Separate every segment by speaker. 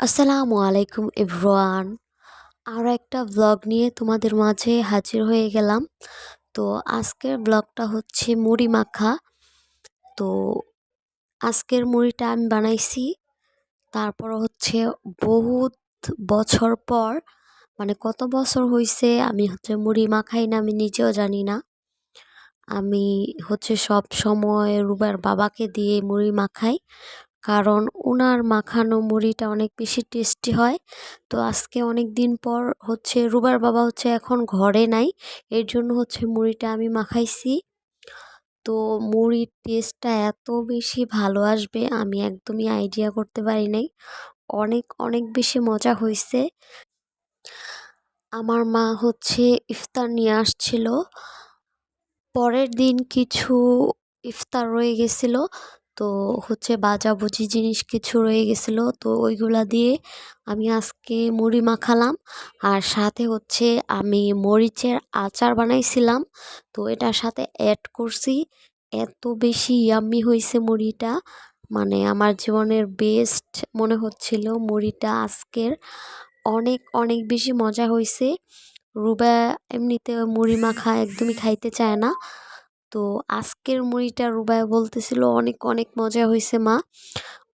Speaker 1: আসসালামু আলাইকুম এভরিওয়ান। আরও একটা ব্লগ নিয়ে তোমাদের মাঝে হাজির হয়ে গেলাম। তো আজকের ব্লগটা হচ্ছে মুড়ি মাখা। তো আজকের মুড়িটা আমি বানাইছি। তারপর হচ্ছে বহুত বছর পর মানে কত বছর হয়েছে আমি হচ্ছে মুড়ি মাখাই না আমি নিজেও জানি না। আমি হচ্ছে সব সময় রুবার বাবাকে দিয়ে মুড়ি মাখাই। কারণ ওনার মাখানো মুড়িটা অনেক বেশি টেস্টি হয়। তো আজকে অনেক দিন পর হচ্ছে রুবার বাবা হচ্ছে এখন ঘরে নাই, এর জন্য হচ্ছে মুড়িটা আমি মাখাইছি। তো মুড়ির টেস্টটা এত বেশি ভালো আসবে আমি একদমই আইডিয়া করতে পারি নাই। অনেক অনেক বেশি মজা হয়েছে আমার মা হচ্ছে ইফতার নিয়ে আসছিল। পরের দিন কিছু ইফতার রয়ে গেছিল। তো হচ্ছে বাজাবুজি জিনিস কিছু রয়ে গেছিল, তো ওইগুলা দিয়ে আমি আজকে মুড়ি মাখালাম। আর সাথে হচ্ছে আমি মরিচের আচার বানাইছিলাম, তো এটার সাথে অ্যাড করছি। এত বেশি ইয়াম্মি হয়েছে মুড়িটা। মানে আমার জীবনের বেস্ট মনে হচ্ছিল মুড়িটা আজকের। অনেক অনেক বেশি মজা হয়েছে রুবা এমনিতে মুড়ি মাখা একদমই খাইতে চায় না। তো আজকের মুড়িটা রুবাই বলতেছিল, অনেক অনেক মজা হয়েছে মা।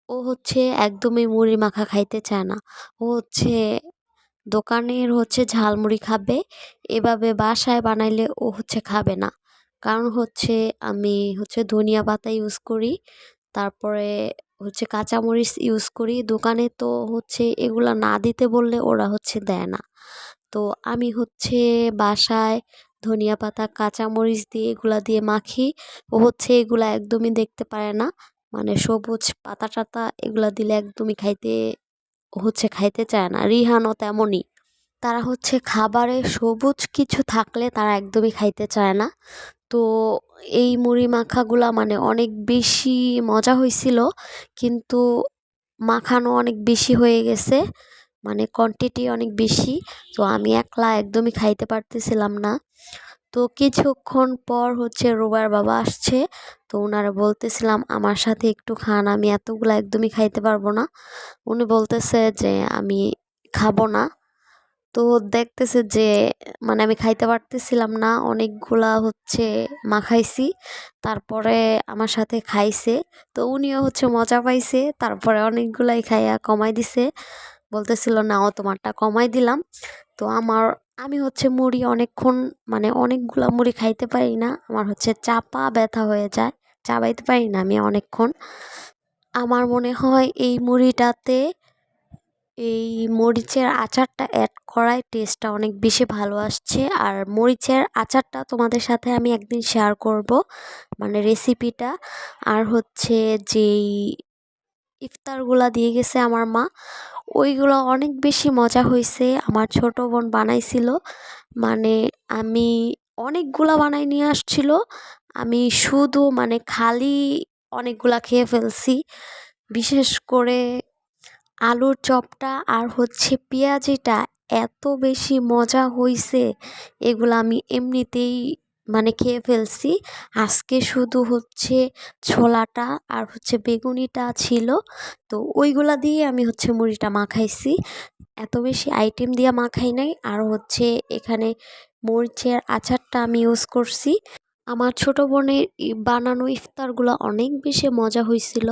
Speaker 1: ও হচ্ছে একদমই মুড়ি মাখা খাইতে চায় না। ও হচ্ছে দোকানের হচ্ছে ঝালমুড়ি খাবে, এভাবে বাসায় বানাইলে ও হচ্ছে খাবে না। কারণ হচ্ছে আমি হচ্ছে ধনিয়া পাতা ইউজ করি, তারপরে হচ্ছে কাঁচামরিচ ইউজ করি। দোকানে তো হচ্ছে এগুলা না দিতে বললে ওরা হচ্ছে দেয় না। তো আমি হচ্ছে বাসায় ধনিয়া পাতা, কাঁচামরিচ দিয়ে এগুলা দিয়ে মাখি। ও হচ্ছে এগুলা একদমই দেখতে পারে না। মানে সবুজ পাতা টাতা এগুলা দিলে একদমই খাইতে হচ্ছে খাইতে চায় না। রিহানও তেমনই। তারা হচ্ছে খাবারে সবুজ কিছু থাকলে তারা একদমই খাইতে চায় না। তো এই মুড়ি মাখাগুলা মানে অনেক বেশি মজা হয়েছিল কিন্তু মাখানো অনেক বেশি হয়ে গেছে। মানে কোয়ান্টিটি অনেক বেশি, তো আমি একলা একদমই খাইতে পারতেছিলাম না। তো কিছুক্ষণ পর হচ্ছে রোবার বাবা আসছে, তো ওনারা বলতেছিলাম, আমার সাথে একটু খান, আমি এতগুলো একদমই খাইতে পারব না। উনি বলতেছে যে, আমি খাব না। তো দেখতেছে যে মানে আমি খাইতে পারতেছিলাম না, অনেকগুলা হচ্ছে মাখাইছি, তারপরে আমার সাথে খাইছে, তো উনিও হচ্ছে মজা পাইছে, তারপরে অনেকগুলাই খাইয়া কমাই দিছে। বলতেছিল না ও তোমারটা কমাই দিলাম। তো আমার, আমি হচ্ছে মুড়ি অনেকক্ষণ মানে অনেকগুলা মুড়ি খাইতে পারি না। আমার হচ্ছে চাপা ব্যথা হয়ে যায় চাবাইতে পারি না আমি অনেকক্ষণ। আমার মনে হয় এই মুড়িটাতে এই মরিচের আচারটা অ্যাড করায় টেস্টটা অনেক বেশি ভালো আসছে। আর মরিচের আচারটা তোমাদের সাথে আমি একদিন শেয়ার করব মানে রেসিপিটা আর হচ্ছে যেই ইফতারগুলা দিয়ে গেছে আমার মা ওইগুলো অনেক বেশি মজা হয়েছে আমার ছোট বোন বানাইছিল। মানে আমি অনেকগুলা বানাই নিয়ে আসছিল। আমি শুধু মানে খালি অনেকগুলা খেয়ে ফেলছি। বিশেষ করে আলুর চপটা আর হচ্ছে পেঁয়াজিটা এত বেশি মজা হয়েছে এগুলো আমি এমনিতেই মানে খেয়ে ফেলছি। আজকে শুধু হচ্ছে ছোলাটা আর হচ্ছে বেগুনিটা ছিল। তো ওইগুলা দিয়ে আমি হচ্ছে মুড়িটা মাখাইছি। এত বেশি আইটেম দিয়ে মাখাই নাই। আর হচ্ছে এখানে মরিচের আচারটা আমি ইউজ করছি। আমার ছোট বোনের বানানো ইফতারগুলো অনেক বেশি মজা হয়েছিল